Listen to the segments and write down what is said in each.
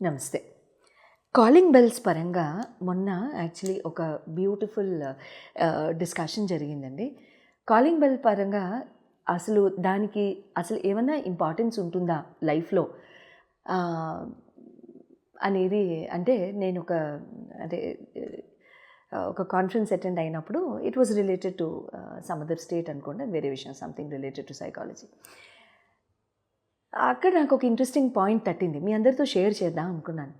నమస్తే. Calling bells పరంగా మొన్న యాక్చువల్లీ ఒక బ్యూటిఫుల్ డిస్కషన్ జరిగిందండి. కాలింగ్ బెల్ పరంగా అసలు దానికి అసలు ఏమైనా ఇంపార్టెన్స్ ఉంటుందా లైఫ్లో? అనేది అంటే నేను ఒక అంటే ఒక కాన్ఫరెన్స్ అటెండ్ అయినప్పుడు it was related to some other state అనుకోండి వేరే విషయం సంథింగ్ రిలేటెడ్ టు సైకాలజీ అక్కడ నాకు ఒక ఇంట్రెస్టింగ్ పాయింట్ తట్టింది. మీ అందరితో షేర్ చేద్దాం అనుకున్నాను.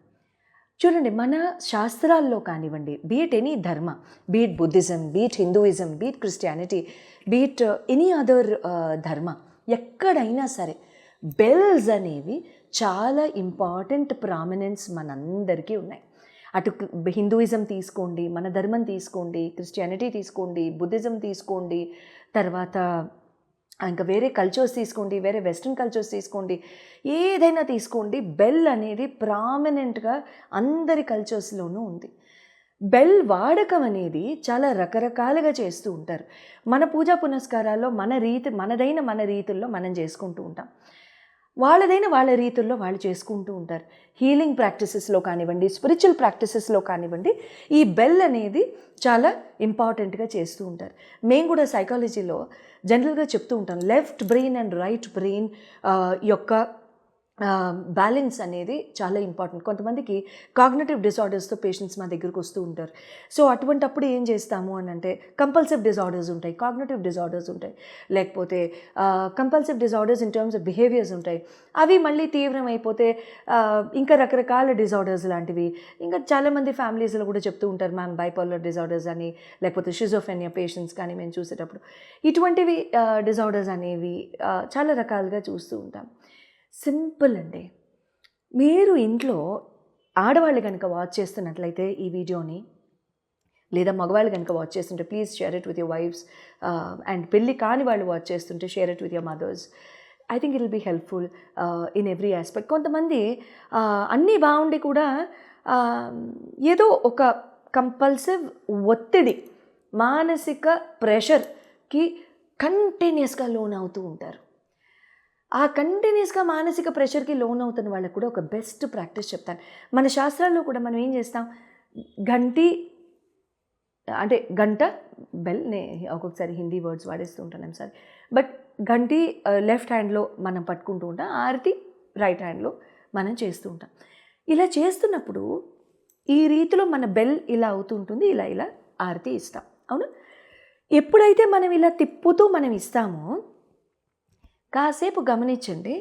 చూడండి మన శాస్త్రాల్లో కానివ్వండి be it any dharma be it Buddhism be it Hinduism be it Christianity be it any other dharma ఎక్కడైనా సరే బెల్స్ అనేవి చాలా ఇంపార్టెంట్ ప్రామినెన్స్ మనందరికీ ఉన్నాయి. అటు హిందూయిజం తీసుకోండి మన ధర్మం తీసుకోండి క్రిస్టియానిటీ తీసుకోండి బుద్ధిజం తీసుకోండి తర్వాత ఇంకా వేరే కల్చర్స్ తీసుకోండి వేరే వెస్ట్రన్ కల్చర్స్ తీసుకోండి ఏదైనా తీసుకోండి బెల్ అనేది ప్రామినెంట్గా అందరి కల్చర్స్లోనూ ఉంది. బెల్ వాడకం అనేది చాలా రకరకాలుగా చేస్తూ ఉంటారు. మన పూజా పునస్కారాల్లో మన రీతి మనదైన మన రీతుల్లో మనం చేసుకుంటూ ఉంటాం. వాళ్ళదైన వాళ్ళ రీతుల్లో వాళ్ళు చేసుకుంటూ ఉంటారు. హీలింగ్ ప్రాక్టీసెస్లో కానివ్వండి స్పిరిచువల్ ప్రాక్టీసెస్లో కానివ్వండి ఈ బెల్ అనేది చాలా ఇంపార్టెంట్గా చేస్తూ ఉంటారు. మేము కూడా సైకాలజీలో జనరల్గా చెప్తూ ఉంటాం left brain and right brain యొక్క బ్యాలెన్స్ అనేది చాలా ఇంపార్టెంట్ కొంతమందికి కాగ్నేటివ్ డిజార్డర్స్తో పేషెంట్స్ మా దగ్గరకు వస్తూ ఉంటారు. సో అటువంటప్పుడు ఏం చేస్తాము అని అంటే కంపల్సివ్ డిజార్డర్స్ ఉంటాయి కాగ్నేటివ్ డిజార్డర్స్ ఉంటాయి. లేకపోతే compulsive disorders in terms of behaviours ఉంటాయి. అవి మళ్ళీ తీవ్రమైపోతే ఇంకా రకరకాల డిజార్డర్స్ లాంటివి. ఇంకా చాలామంది ఫ్యామిలీస్లో కూడా చెప్తూ ఉంటారు మ్యామ్ బైపోలర్ డిజార్డర్స్ అని లేకపోతే షిజోఫెనియా పేషెంట్స్ కానీ మేము చూసేటప్పుడు. ఇటువంటివి డిజార్డర్స్ అనేవి చాలా రకాలుగా చూస్తూ ఉంటాం. సింపుల్ అండి. మీరు ఇంట్లో ఆడవాళ్ళు కనుక వాచ్ చేస్తున్నట్లయితే ఈ వీడియోని లేదా మగవాళ్ళు కనుక వాచ్ చేస్తుంటే please share it with your wives and పెళ్ళి కాని వాళ్ళు వాచ్ చేస్తుంటే share it with your mothers I think it will be helpful in every aspect కొంతమంది uh, అన్నీ బాగుండి కూడా um, ఏదో ఒక కంపల్సివ్ ఒత్తిడి మానసిక ప్రెషర్కి కంటిన్యూస్గా లోన్ అవుతూ ఉంటారు. ఆ కంటిన్యూస్గా మానసిక ప్రెషర్కి లోన్ అవుతున్న వాళ్ళకు కూడా ఒక బెస్ట్ ప్రాక్టీస్ చెప్తాను. మన శాస్త్రాల్లో కూడా మనం ఏం చేస్తాం? గంటి అంటే గంట బెల్ నే ఒక్కొక్కసారి హిందీ వర్డ్స్ వాడేస్తూ ఉంటాను ఒకసారి బట్ గంటి uh, లెఫ్ట్ హ్యాండ్లో మనం పట్టుకుంటూ ఉంటాం. ఆరతి రైట్ హ్యాండ్లో మనం చేస్తూ ఉంటాం. ఇలా చేస్తున్నప్పుడు ఈ రీతిలో మన బెల్ ఇలా అవుతుంటుంది ఇలా ఇలా ఆరతి ఇస్తాం. అవును? ఎప్పుడైతే మనం ఇలా తిప్పుతూ మనం ఇస్తామో కాసేపు గమనించండి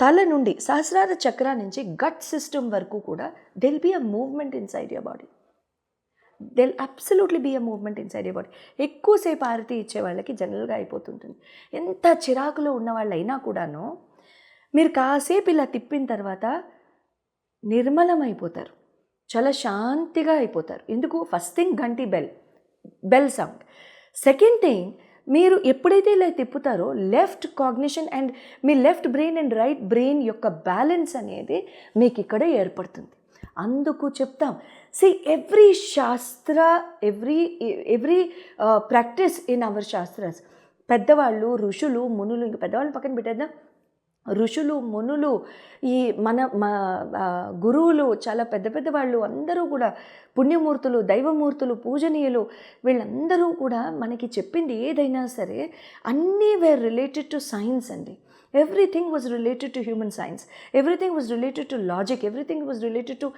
తల నుండి సహస్రార చక్ర నుంచి గట్ సిస్టమ్ వరకు కూడా there'll be a movement inside your body there'll absolutely be a movement inside your body ఎక్కువసేపు ఆరతి ఇచ్చే వాళ్ళకి జనరల్గా అయిపోతుంటుంది. ఎంత చిరాకులో ఉన్న వాళ్ళైనా కూడాను మీరు కాసేపు ఇలా తిప్పిన తర్వాత నిర్మలమైపోతారు. చాలా శాంతిగా అయిపోతారు. ఎందుకు? ఫస్ట్ థింగ్ గంటి bell bell sound second thing మీరు ఎప్పుడైతే ఇలా తిప్పుతారో left cognition and me left brain and right brain యొక్క బ్యాలెన్స్ అనేది మీకు ఇక్కడ ఏర్పడుతుంది. అందుకు చెప్తాం. సి ఎవ్రీ శాస్త్ర every every practice in our shastras పెద్దవాళ్ళు ఋషులు మునులు ఇంకా పెద్దవాళ్ళని పక్కన పెట్టేద్దాం. ఋషులు మునులు ఈ మన మా గురువులు చాలా పెద్ద పెద్ద వాళ్ళు అందరూ కూడా పుణ్యమూర్తులు దైవమూర్తులు పూజనీయులు వీళ్ళందరూ కూడా మనకి చెప్పింది ఏదైనా సరే అన్నీ వేర్ రిలేటెడ్ టు సైన్స్ అండి. Everything was related to human science everything was related to logic everything was related to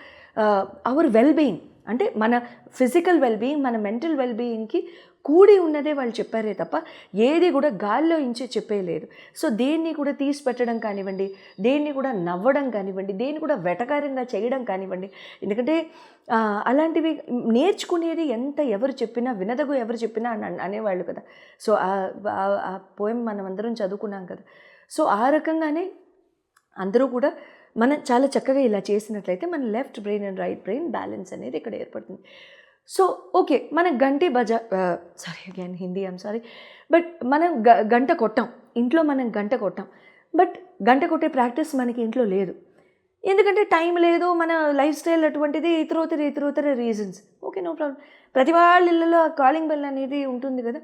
our well being అంటే మన ఫిజికల్ వెల్బీయింగ్ మన మెంటల్ వెల్బీయింగ్కి కూడి ఉన్నదే వాళ్ళు చెప్పారే తప్ప ఏది కూడా గాల్లో ఇంచే చెప్పేయలేదు సో దేన్ని కూడా తీసి పెట్టడం కానివ్వండి దేన్ని కూడా నవ్వడం కానివ్వండి దేన్ని కూడా వెటకారంగా చేయడం కానివ్వండి ఎందుకంటే అలాంటివి నేర్చుకునేది ఎంత ఎవరు చెప్పినా వినదగు ఎవరు చెప్పినా అని అనేవాళ్ళు కదా. సో ఆ పోయం మనం అందరం చదువుకున్నాం కదా. సో ఆ రకంగానే అందరూ కూడా మనం చాలా చక్కగా ఇలా చేసినట్లయితే మన left brain and right brain balance అనేది ఇక్కడ ఏర్పడుతుంది. సో ఓకే మన గంటి బజా sorry again Hindi I'm sorry but మనం గ గంట కొట్టాం. ఇంట్లో మనం గంట కొట్టాం. బట్ గంట కొట్టే ప్రాక్టీస్ మనకి ఇంట్లో లేదు. ఎందుకంటే టైం లేదు మన లైఫ్ స్టైల్ అటువంటిది ఇతరోతర ఇతరోతర రీజన్స్ ఓకే నో ప్రాబ్లం ప్రతి వాళ్ళ ఇళ్ళలో కాలింగ్ బెల్ అనేది ఉంటుంది కదా.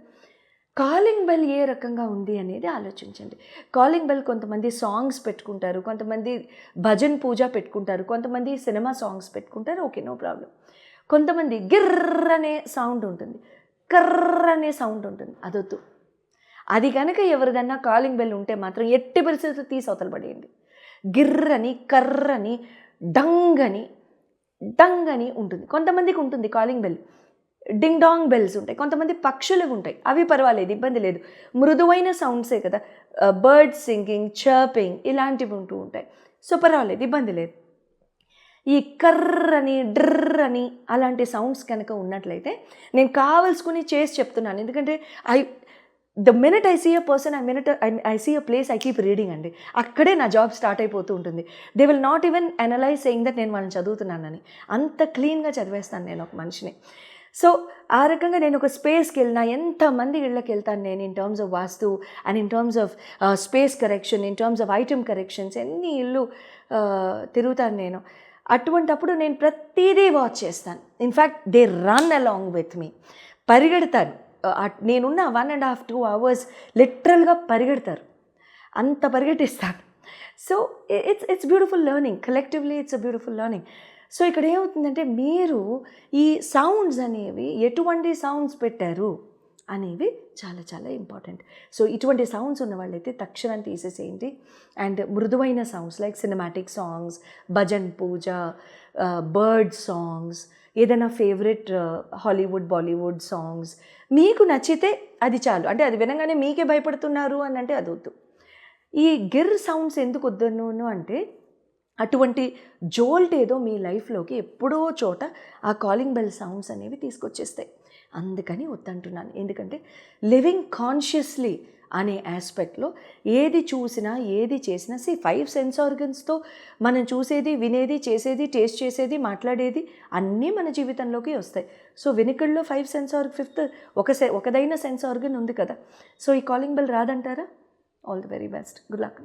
కాలింగ్ బెల్ ఏ రకంగా ఉంది అనేది ఆలోచించండి. కాలింగ్ బెల్ కొంతమంది సాంగ్స్ పెట్టుకుంటారు కొంతమంది భజన్ పూజ పెట్టుకుంటారు కొంతమంది సినిమా సాంగ్స్ పెట్టుకుంటారు ఓకే నో ప్రాబ్లం. కొంతమంది గిర్ర అనే సౌండ్ ఉంటుంది. కర్ర అనే సౌండ్ ఉంటుంది. అదొద్దు. అది కనుక ఎవరిదన్నా కాలింగ్ బెల్ ఉంటే మాత్రం ఎట్టి పరిస్థితులు తీసి అవతల పడేయండి. గిర్రని కర్రని డంగని డంగని ఉంటుంది. కొంతమందికి ఉంటుంది calling bell. Ding dong bells ఉంటాయి. కొంతమంది పక్షులు ఉంటాయి. అవి పర్వాలేదు ఇబ్బంది లేదు. మృదువైన సౌండ్సే కదా. బర్డ్ సింగింగ్ చర్పింగ్ ఇలాంటివి ఉంటూ ఉంటాయి. సో పర్వాలేదు ఇబ్బంది లేదు. ఈ కర్రని డ్రర్ అని అలాంటి సౌండ్స్ కనుక ఉన్నట్లయితే నేను కావలసుకుని చేసి చెప్తున్నాను. ఎందుకంటే I the minute I see a person I minute I see a place I keep reading అండి. అక్కడే నా జాబ్ స్టార్ట్ అయిపోతూ ఉంటుంది. They will not even analyse saying that నేను వాళ్ళని చదువుతున్నానని. అంత క్లీన్గా చదివేస్తాను నేను ఒక మనిషిని. సో ఆ రకంగా నేను ఒక స్పేస్కి వెళ్ళినా ఎంతమంది ఇళ్ళకి వెళ్తాను నేను in terms of vastu and in terms of space correction in terms of item corrections ఎన్ని ఇల్లు తిరుగుతాను నేను. అటువంటప్పుడు నేను ప్రతిదీ వాచ్ చేస్తాను. In fact they run along with me పరిగెడతాను at- నేనున్న one and half two hours లిటరల్గా పరిగెడతారు. అంత పరిగెట్టిస్తాను. So it's it's beautiful learning collectively it's a beautiful learning so ఇక్కడ ఏమవుతుందంటే మీరు ఈ సౌండ్స్ అనేవి ఎటువంటి సౌండ్స్ పెట్టారు అనేవి చాలా చాలా ఇంపార్టెంట్ సో ఇటువంటి సౌండ్స్ ఉన్న వాళ్ళైతే తక్షణం తీసేసేయండి. అండ్ మృదువైన sounds like cinematic songs bhajan puja bird songs ఏదైనా ఫేవరెట్ హాలీవుడ్ బాలీవుడ్ సాంగ్స్ మీకు నచ్చితే అది చాలు. అంటే అది వినగానే మీకే భయపడుతున్నారు అని అంటే అది వద్దు ఈ గిర్ సౌండ్స్ ఎందుకు వద్దను అంటే అటువంటి జోల్ట్ ఏదో మీ లైఫ్లోకి ఎప్పుడో చోట ఆ కాలింగ్ బెల్ సౌండ్స్ అనేవి తీసుకొచ్చేస్తాయి. అందుకని వద్దంటున్నాను. ఎందుకంటే లివింగ్ కాన్షియస్లీ అనే ఆస్పెక్ట్లో ఏది చూసినా ఏది చేసినా సి ఫైవ్ సెన్స్ ఆర్గన్స్తో మనం చూసేది వినేది చేసేది టేస్ట్ చేసేది మాట్లాడేది అన్నీ మన జీవితంలోకి వస్తాయి. సో వెనుకల్లో ఫైవ్ సెన్స్ ఆర్గ్ ఫిఫ్త్ ఒక సె ఒకదైన సెన్స్ ఆర్గన్ ఉంది కదా. సో ఈ calling bell రాదంటారా? All the very best good luck